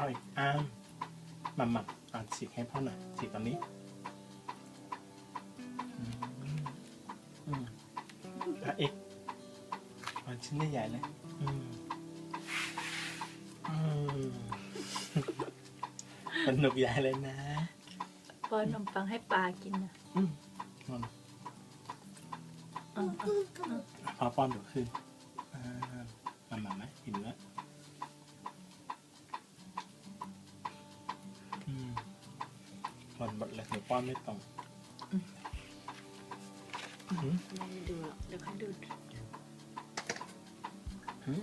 เอาอีกอ้ามมามาอ่านฉีกให้พ่อหน่อยฉีกตอนนี้อืมอืมอะอีกเอาชิ้นใหญ่ๆเลยอืมอืมสนุกใหญ่เลยนะป้อนขนมปังให้ปลากินนะอืมนอนอ่าๆพอป้อนเดี๋ยวขึ้นอ่ามามาไหมกินแล้วอืม หล่นหมดเลยหนูป้อนไม่ตรงอืม ไม่ดูหรอกเดี๋ยวเขาดูอืม